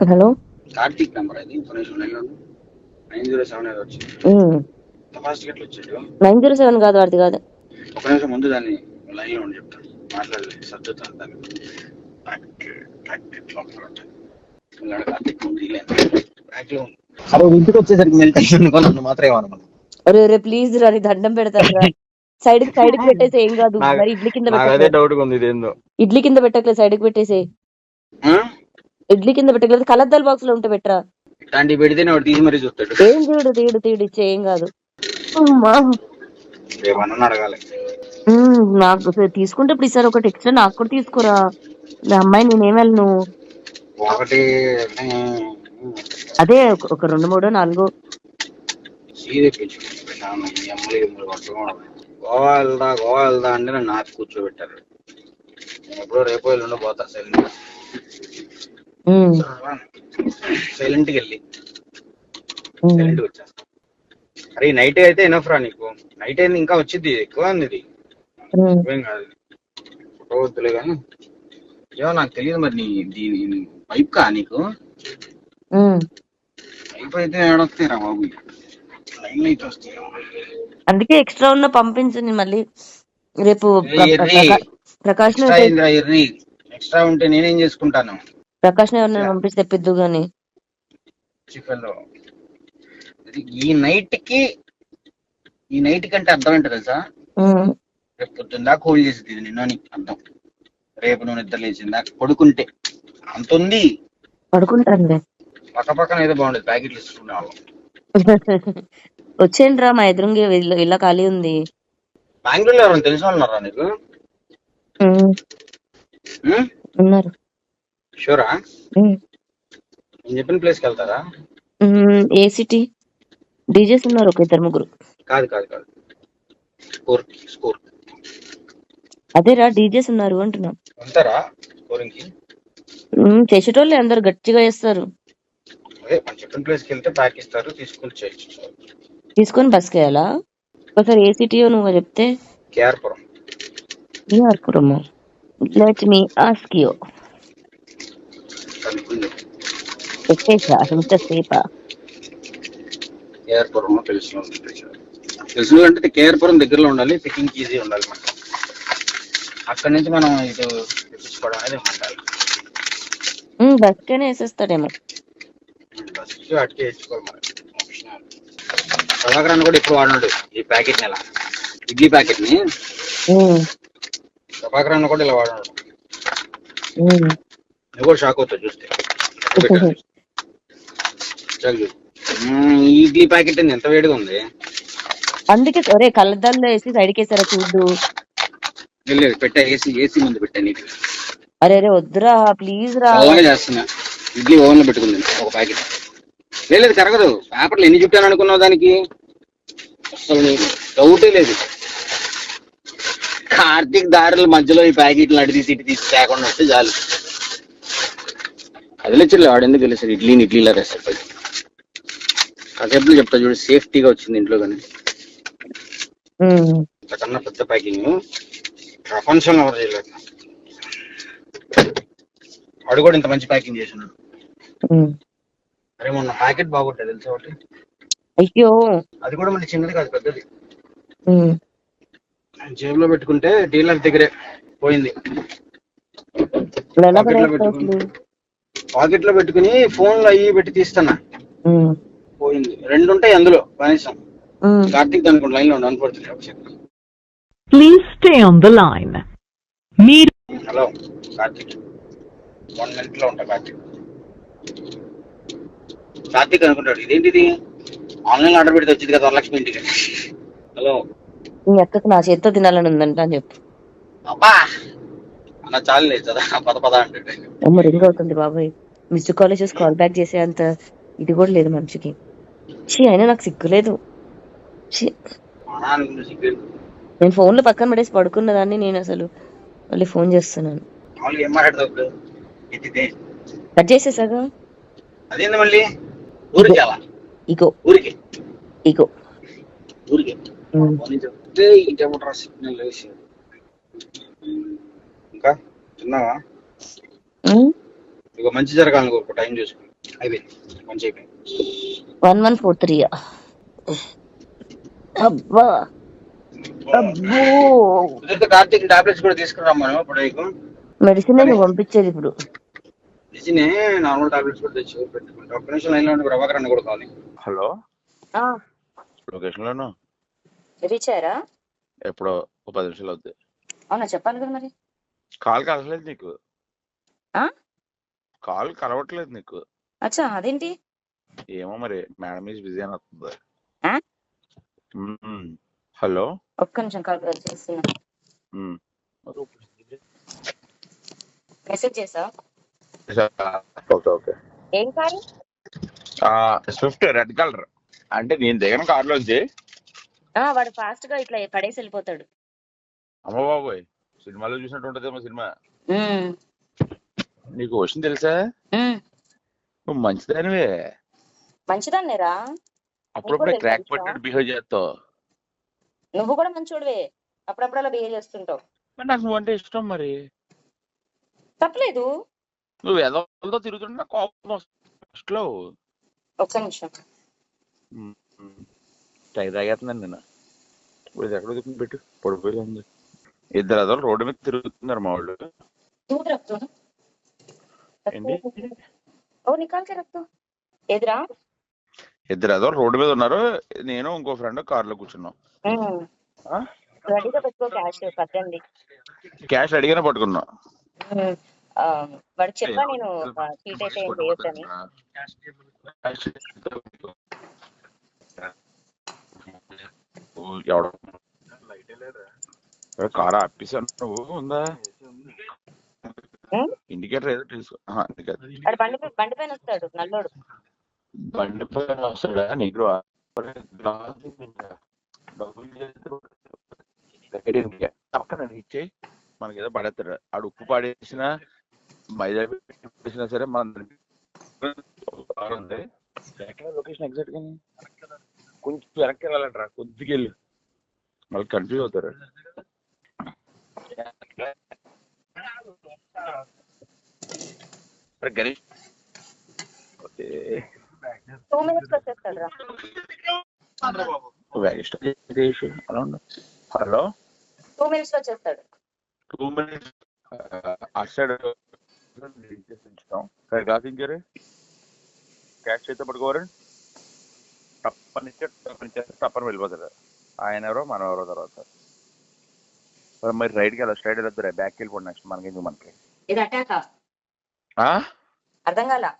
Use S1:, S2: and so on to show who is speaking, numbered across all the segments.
S1: Hello.
S2: Karthik number అది information లైన్లో nine zero seven ఏదో వచ్చింది. ఫాస్ట్ గట్ల వచ్చాడు
S1: నైన్ జీరో సెవెన్ కాదు వాడిది కాదు.
S2: ఒక నిమిషం ముందు దాన్ని లైన్లో ఉండి చెప్తాను. మాట్లాడలేదు సర్దుతాను దాన్ని లో అరే ఇంటికి వచ్చేసరికి
S1: రే ప్లీజ్ రా దండం పెడతాను రా. సైడ్కి సైడ్కి పెట్టేసి ఏం కాదు. మరి ఇడ్లీ కింద
S2: నాకు అదే
S1: పెట్టలేదు
S2: డౌట్ ఉంది ఇదేందో.
S1: ఇడ్లీ కింద పెట్టకలేదు సైడ్కి పెట్టేసి. ఇడ్లీ కింద పెట్టకలేదు కలద్దాల బాక్స్లో ఉంటే పెట్టరా?
S2: ఇట్లాంటివి పెడితేనే వాడు తీసి మరీ చూస్తాడు.
S1: ఏం తీడు తీడు తీడు ఇచ్చే ఏం కాదు. అమ్మా.
S2: ఏమన్నా అడగాలి.
S1: ఉమ్, నాకు తీసుకుంటే ఇప్పుడు ఈసారి ఒకటి ఎక్స్ట్రా నాకు కూడా తీసుకోరా. నా అమ్మాయి నేనేం వెళ్ళను.
S2: ఒకటి
S1: అదే ఒక- ఒక రెండు మూడు నాలుగు.
S2: ఎమ్మలు పట్టుకోవడం గోవా వెళ్దా గోవా వెళ్దా అంటే నన్ను నాకు కూర్చోబెట్టారు. ఎప్పుడో రేపు ఎల్లుండో పోతా సైలెంట్ సైలెంట్కి వెళ్ళి.
S1: ఉమ్,
S2: సైలెంట్కి వచ్చేస్తా అరే నైట్ అయితే ఎనఫ్ రా నీకు. నైట్ అయింది ఇంకా వచ్చింది ఎక్కువ ఉంది ఇది. ఏం కాదు. ఫోటో వద్దులే కానీ. ఏమో నాకు తెలియదు మరి నీ దీని పైప్ కా నీకు. పైప్ అయితే ఏడొస్తాయి రా బాబు. లైన్ అయితే వస్తాయి.
S1: అందుకే ఎక్స్ట్రా ఉన్న పంపించు నేను మళ్ళీ. రేపు ప్ర-
S2: ఎర్రి,
S1: ప్ర-
S2: ఎర్రి.
S1: ప్రకా- ప్రకాష్
S2: ఎక్స్ట్రా అయిందిరా ఎర్రి. ఎక్స్ట్రా ఉంటే నేనేం చేసుకుంటాను?
S1: ప్రకాష్ ఎవరిని పంపించి తెప్పిద్దు గాని?
S2: ఈ నైట్కి ఈ నైట్ కంటే అర్థం ఏంటో తెలుసా? రేపు పొద్దున్న దాకా హోల్డ్ చేసింది ఇది నిన్న అర్థం. రేపు నువ్వు నిద్ర లేచింది దాకా పడుకుంటే. అంత ఉంది.
S1: పడుకుంటానులే.
S2: పక్క పక్కన ఏదో బాగుండేది ప్యాకెట్లు ఇస్తుకునే వాళ్ళం.
S1: వచ్చేయండి రా మా ఎదురుంగి ఇల్లు ఖాళీ ఉంది.
S2: బెంగళూరులో ఎవరైనా తెలిసిన వాళ్ళు ఉన్నారా నీకు?
S1: ఉన్నారు.
S2: షూరా నేను చెప్పిన ప్లేస్కి వెళ్తారా?
S1: ఏ సిటీ డీజేస్ ఉన్నారు ఒక ఇద్దరు ముగ్గురు.
S2: కాదు కాదు కాదు. స్కోర్ స్కోర్
S1: అదేరా డీజేస్ ఉన్నారు అంటున్నా. ఉమ్, చేసేటోళ్ళే అందరు గట్టిగా చేస్తారు.
S2: అదే మనం చెప్పిన ప్లేస్కి వెళ్తే ప్యాక్ ఇస్తారు తీసుకుని చేయొచ్చు.
S1: తీసుకొని బస్కి వెళ్ళాలా ఒకసారి ఏ సిటీయో నువ్వు చెప్తే? KR Puram. Let me ask
S2: you
S1: పెట్టేసా
S2: తెలిసిన తెలిసిన అంటే కేఆర్పురం దగ్గరలో ఉండాలి పికింగ్ ఈజీ ఉండాలి మనకి అక్కడి నుంచి మనం ఇటు తెప్పించుకోవడం అనేది ఉండాలి
S1: బస్కేనే వేసేస్తాడేమో
S2: వేసుకోవాలి మనం ప్రభాకరాన్ని కూడా ఇప్పుడు వాడినాడు ఈ ప్యాకెట్ నెల ఇడ్లీ
S1: ప్యాకెట్ని
S2: ప్రభాకరాన్ని కూడా ఇలా వాడినాడు. నువ్వు కూడా షాక్ అవుతావు చూస్తే ఇడ్లీ ప్యాకెట్ ఎంత వేడిగా ఉంది?
S1: అందుకే ఒరే కళ్ళద్దాల్లో వేసి సైడ్కి వేసారా చూడు.
S2: లేదు, పెట్టా ఏసీ ఏసీ ముందు పెట్టా నీకు
S1: అరే అరే వద్దురా ప్లీజ్ రా.
S2: ఓవెన్ చేస్తున్నా. ఇడ్లీ ఓవెన్లో పెట్టుకుంది ఒక ప్యాకెట్. లేదు లేదు కరగదు. పేపర్లు ఎన్ని చుట్టాను అనుకున్నావు దానికి? అసలు డౌటే లేదు. కార్తీక్ దారుల మధ్యలో ఈ ప్యాకెట్లు అడి తీసి ఇటు తీసి తేకుండా వస్తే చాలు. కదిలించలే వాడు ఎందుకు తెలిసారు ఇడ్లీని ఇడ్లీలా వేస్తారు కాసేపు చెప్తా చూడు సేఫ్టీగా వచ్చింది ఇంట్లో కానీ. ఇంతకన్నా పెద్ద ప్యాకింగ్. ప్రపంచంలో ఎవరు చేయలేదు? వాడు కూడా ఇంత మంచి ప్యాకింగ్ చేసినాడు. అరే మొన్న ప్యాకెట్ బాగుంటుంది తెలుసా ఒకటి?
S1: అయ్యో.
S2: అది కూడా మళ్ళీ చిన్నది కాదు పెద్దది. జేబులో పెట్టుకుంటే డీలర్ దగ్గరే పోయింది. పాకెట్లో పెట్టుకుని ఫోన్లో అయ్యి పెట్టి తీస్తున్నా. పోయింది. రెండు ఉంటాయి అందులో కనీసం. కార్తీక్ అనుకోండి లైన్లో ఒకసారి
S3: Please stay on the line. మీరు
S2: హలో కార్తీక్. వన్ మినిట్లో ఉంటా కార్తీక్. కార్తీక్ అనుకుంటాడు ఇదేంటిది? ఆన్లైన్ ఆర్డర్ పెడితే వచ్చింది కదా వరలక్ష్మి ఇంటికి. హలో.
S1: నీ అక్కకి నా చేత్తో తినాలని ఉందంట అని చెప్పు.
S2: అబ్బా! చాలు లేదు కదా పద పద
S1: రింగ్ అవుతుంది బాబాయ్. మిస్డ్ కాల్ చేసి కాల్ బ్యాక్ చేసే అంత ఇది కూడా లేదు మనిషికి. షీ అయినా నాకు సిగ్గులేదు నేను ఫోన్లో పక్కన పడేసి పడుకున్న దాన్ని నేను అసలు మళ్ళీ ఫోన్ చేస్తున్నాను. కట్ చేసేసాగా?
S2: అదేంది మళ్ళీ? ఊరికి
S1: ఇగో.
S2: ఊరికి?
S1: ఇగో.
S2: ఊరికి? సిగ్నల్ ఇంకా తిన్నావా? ఇక మంచి జరగాలని కోరుకో టైం చూసుకుని
S4: అయిపోయింది. మంచి అయిపోయింది.
S5: వన్ వన్ ఫోర్ త్రీ అబ్బా.
S4: కార్తీక్ టాబ్లెట్స్ కూడా తీసుకురామ్మను ఇప్పుడు నీకు.
S5: మెడిసిన్ పంపించేది ఇప్పుడు.
S4: నిజనే నార్మల్ టాబ్లెట్స్ కూడా తెచ్చి పెట్టుకుంటా ఒక్క నిమిషం లైన్లో ఉండి ప్రభాకర్ అన్న కూడా కావాలి. హలో. లొకేషన్ లోను
S5: రీచ్ అయ్యారా?
S4: ఎప్పుడో ఒక పది నిమిషాలు అవుద్ది.
S5: అవునా చెప్పాలి కదా మరి.
S4: కాల్ కలవట్లేదు నీకు.
S5: ఆ?
S4: కాల్ కలవట్లేదు నీకు.
S5: అచ్చా అదేంటి?
S4: ఏమో మరి మేడం ఈజ్ బిజీ అని వస్తుంది.
S5: ఆ?
S4: మ్మ్. హలో?
S5: ఒక్క నిమిషం కాల్ చేస్తున్నా.
S4: మ్మ్.
S5: మెసేజ్ చేసా
S4: ఓకే ఓకే.
S5: ఏం కాదు
S4: స్విఫ్ట్ రెడ్ కలర్. అంటే నేను దిగిన కార్లోంచి.
S5: వాడు ఫాస్ట్గా ఇట్లా పడేసి వెళ్ళిపోతాడు.
S4: అమ్మ బాబోయ్. సినిమాలో చూసినట్టు ఉంటదేమో సినిమా నీకు విషయం తెలుసా. నువ్వు మంచిదానివే.
S5: మంచిదాన్నేరా?
S4: అప్పుడప్పుడే క్రాక్? పట్టినట్టు బిహేవ్ చేస్తావు.
S5: నువ్వు కూడా మంచోడివే. అప్పుడప్పుడు అలా బిహేవ్ చేస్తుంటావు
S4: నాకు నువ్వు అంటే ఇష్టం మరి.
S5: తప్పలేదు.
S4: నువ్వు ఎదలతో తిరుగుతుంటే కోపం ఫస్ట్లో.
S5: ఒక్క నిమిషం.
S4: టై తాగేస్తున్నాను నేను. ఇప్పుడు ఎక్కడ పెట్టు. పడిపోయి ఉంది ఇద్దరు అదో రోడ్డు మీద తిరుగుతున్నారు మా వాళ్ళు. ఇద్దరు అదో రోడ్డు మీద ఉన్నారు. నేను ఇంకో ఫ్రెండ్ కార్లో కూర్చున్నాం
S5: క్యాష్
S4: రెడీగానే పట్టుకున్నా.
S5: వాడు చెప్పా నేను సీట్ అయితే ఏం
S4: కార్ ఆపేసాను నువ్వు ఉందా? ఇండికేటర్ ఏదో తీసుకో
S5: బండి బండి పైన వస్తాడు నల్లోడు.
S4: బండి పైన వస్తాడా? నీకు పక్కన ఇచ్చే మనకి ఏదో పడేస్తాడు. ఆడు ఉప్పు పాడేసిన మైదా సరే మన ఉంది. లొకేషన్ ఎగ్జాక్ట్గా? కొంచెం వెనక్కి వెళ్ళాలంటారా కొద్దిగా వెళ్ళు మళ్ళీ కన్ఫ్యూజ్ అవుతారు. గణేష్.
S5: టూ మినిట్స్ వచ్చేస్తాడు రా
S4: హలో.
S5: టూ మినిట్స్ వచ్చేస్తాడు.
S4: టూ మినిట్స్ అటు సైడ్ ఉంచుతాం సరే కాదు ఇంకారు క్యాష్ అయితే పట్టుకోరు తప్పనిచ్చే తప్పనిచ్చే తప్పని వెళ్ళిపోతారు ఆయన ఎవరో మనం ఎవరో తర్వాత. మరి మరి రైట్కి వెళ్ళాలి స్ట్రైట్ వెళ్ళొద్దు బ్యాక్ వెళ్ళిపోండి నెక్స్ట్ మనకి మనకి?
S5: ఇది అటాకా
S4: ఆ?
S5: అర్థం కాల?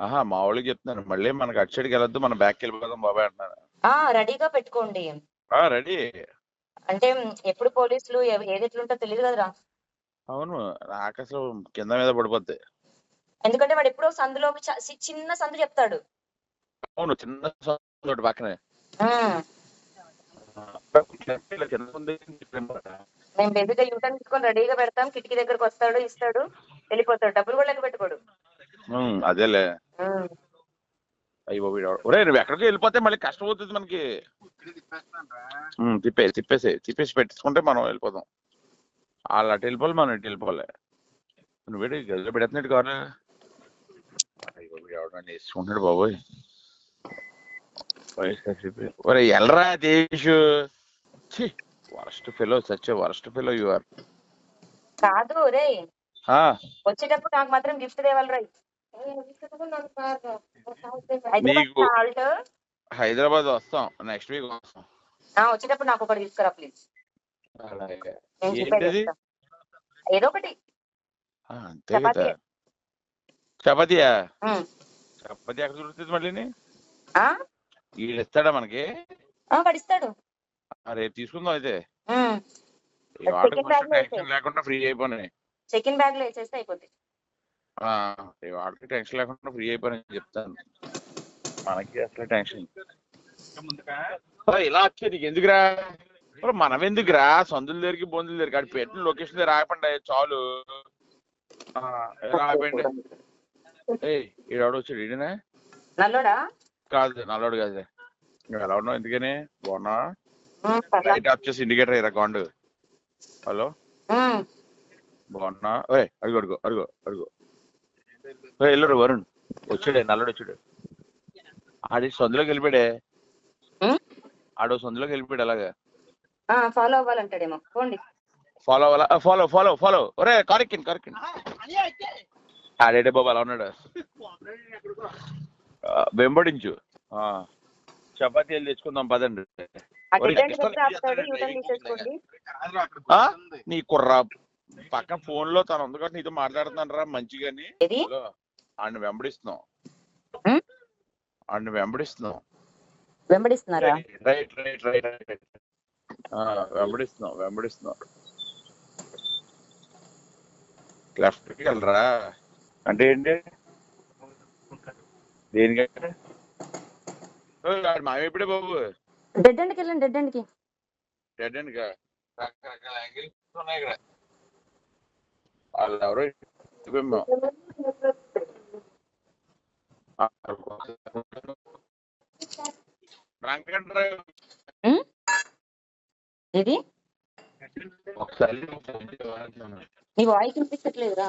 S4: ఆహా మా వాళ్ళకి చెప్తున్నాను మళ్ళీ మనకి అటు సైడ్కి వెళ్ళొద్దు మనం బ్యాక్ వెళ్ళిపోదాం బాబాయ్ అంటున్నాను
S5: ఆ రెడీగా పెట్టుకోండి.
S4: రెడీ
S5: అంటే ఎప్పుడు పోలీసులు ఏది ఎట్లుంటో తెలియదు కదరా.
S4: అవును అసలు కింద మీద పడిపోద్ది.
S5: ఎందుకంటే వాడు ఎప్పుడో సందులోకి చి- చిన్న సందు చెప్తాడు.
S4: అవును చిన్న చోటు పక్కనే. చిన్న ఉంది
S5: మేము బేబీగా యూటర్న్ తీసుకొని రెడీగా పెడతాం. కిటికీ దగ్గరకు వస్తాడు ఇస్తాడు వెళ్ళిపోతాడు. డబ్బులు కూడా లెక్క పెట్టుకోడు.
S4: అదేలే. అయ్యో ఒరే నువ్వు ఎక్కడికి వెళ్ళిపోతే మళ్ళీ కష్టం అవుతుంది మనకి. ఉమ్, తిప్పేసి తిప్పేసి పెట్టించుకుంటే మనం వెళ్ళిపోదాం. వాళ్ళు అటు వెళ్ళిపోవాలి మనం ఇటు వెళ్ళిపోవాలి. నువ్వు వేడి గదిలో పెడుతున్నట్టు కాదు అయ్యో వీడు ఎవడన్నా వేసుకుంటున్నాడు బాబోయ్. వైఎస్ఆర్సీపీ. ఒరే ఎల్రా దేశ్? Worst fellow such worst fellow you are
S5: కాదు రే వచ్చేటప్పుడు నాకు మాత్రం గిఫ్ట్ తేవాలి రై
S4: నీకు- హైదరాబాద్ వస్తాం నెక్స్ట్ వీక్ వస్తాం.
S5: వచ్చేటప్పుడు నాకు ఒకటి తీసుకురా ప్లీజ్ ఏదో ఒకటి.
S4: ఆ, అంతే కదా.
S5: చపాతీ.
S4: చపాతీయా. చపాతీ ఎక్కడ దొరుకుతుంది మళ్ళీ
S5: ఆ?
S4: వీళ్ళు ఇస్తాడా మనకి?
S5: ఆ,
S4: ఆ, రేపు తీసుకుందాం అయితే. టెన్షన్. లేకుండా ఫ్రీ అయిపోయినాయి
S5: సెకండ్ బ్యాగ్లో వేసేస్తే అయిపోద్ది
S4: వాటికి టెన్షన్ లేకుండా ఫ్రీ అయిపోయినాయి చెప్తాను. మనకి అసలు టెన్షన్. ఇలా వచ్చే నీకు ఎందుకురా? మనం ఎందుకురా? సందుల దగ్గరికి బొందుల దగ్గరికి. అటు పెట్టిన లొకేషన్ దగ్గర ఆగపండి చాలు. ఆ, ఎలా ఆగండి ఏయ్ ఈడెవడో వచ్చాడు ఈడనే?
S5: నల్లోడా?
S4: కాదు నల్లోడు కాదు ఎలా ఉన్నావు ఎందుకని? బాగున్నా. లైట్ ఆఫ్ చేసి ఇండికేటర్ అయ్యారా కాండు? హలో. బాగున్నా? ఓయ్ అడుగు అడుగు అడుగు అడుగు. ఎల్లురు వరుణ్. వచ్చాడే నల్లడు వచ్చాడు. ఆడి సొందులోకి వెళ్ళిపోయాడే? ఆడు సొందులోకి వెళ్ళిపోయాడు అలాగా?
S5: ఫాలో అవ్వాలంటాడేమో. పోండి.
S4: ఫాలో అవ్వాలా? ఫాలో ఫాలో ఫాలో ఒరే కరెక్ట్ కరెక్ట్ ఆడేడే బాబు అలా ఉన్నాడు? వెంబడించు. ఆ, చపాతీలు తెచ్చుకుందాం పదండి. నీ కుర్రా పక్కన ఫోన్లో తను ఉంది కాబట్టి నీతో మాట్లాడుతున్నాను రా మంచిగాని. ఆడిని వెంబడిస్తున్నాం? ఆడిని వెంబడిస్తున్నాం
S5: వెంబడిస్తున్నారా?
S4: రైట్ రైట్ రైట్ రైట్ ఆ, వెంబడిస్తున్నాం వెంబడిస్తున్నాం లెఫ్ట్కి వెళ్ళరా? అంటే ఏంటి? దేనికంటే? మావి ఎప్పుడే బాబు.
S5: డెడ్ ఎండ్కి వెళ్ళండి డెడ్ ఎండ్కి
S4: డెడ్గా రకరకాల యాంగిల్స్ ఉన్నాయి ఇక్కడ. వాళ్ళు ఎవరో ఒకసారి నువ్వు ఫోన్ చేయవా అంటున్నాను.
S5: నీ వాయిస్ వినిపించట్లేదురా.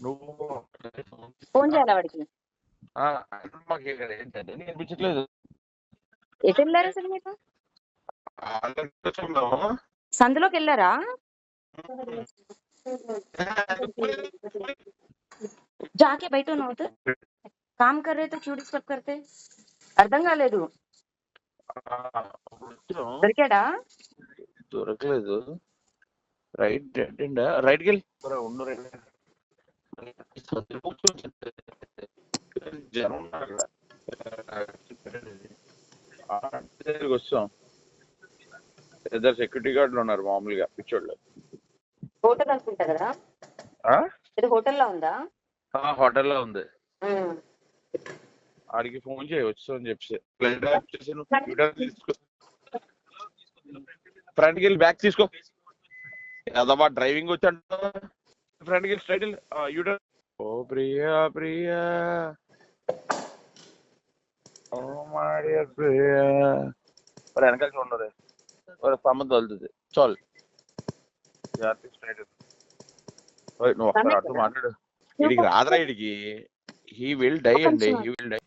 S4: నువ్వు
S5: ఫోన్ చేయాలి వాడికి?
S4: మాకు ఇక్కడ ఏంటంటే
S5: ఎటు వెళ్ళారు అసలు మీరు
S4: ఆల్రెడీ వచ్చాము.
S5: సందులోకి వెళ్ళారా जाके बैठो ना उधर काम कर रहे तो क्यों डिस्टर्ब करते అర్థం కాలేదు
S4: ఆ, వచ్చాం.
S5: దొరికాడా
S4: దొరకలేదు రైట్ డెడ్ అండ్ రైట్కి వెళ్ళి ఒరే, ఉండు రైట్ జనం ఉన్నారు అక్కడ. ఆ, దగ్గరికి వచ్చాం. ఇద్దరు సెక్యూరిటీ గార్డులు ఉన్నారు మామూలుగా పిచ్చోళ్ళు.
S5: హోటల్ అనుకుంటా కదా? ఇది హోటల్లో ఉందా?
S4: హోటల్లో. ఆడికి ఫోన్ చేయి వచ్చామని చెప్పి ఫ్లైట్ చేసి తీసుకో. ఫ్రంట్కి వెళ్ళి బ్యాక్ తీసుకో. అదమ్మా డ్రైవింగ్ వచ్చాడు. ఫ్రంట్కి వెళ్ళి స్ట్రైట్ వెళ్ళి ఓ ప్రియా ప్రియా. మరి వెనకాల ఉండదు మరి స్తంభం తగులుతుంది చాలు నువ్వు ఒక్కసారి అటు మాట్లాడు వీడికి రాదురా వీడికి హీ విల్ డై అండి హీ విల్ డై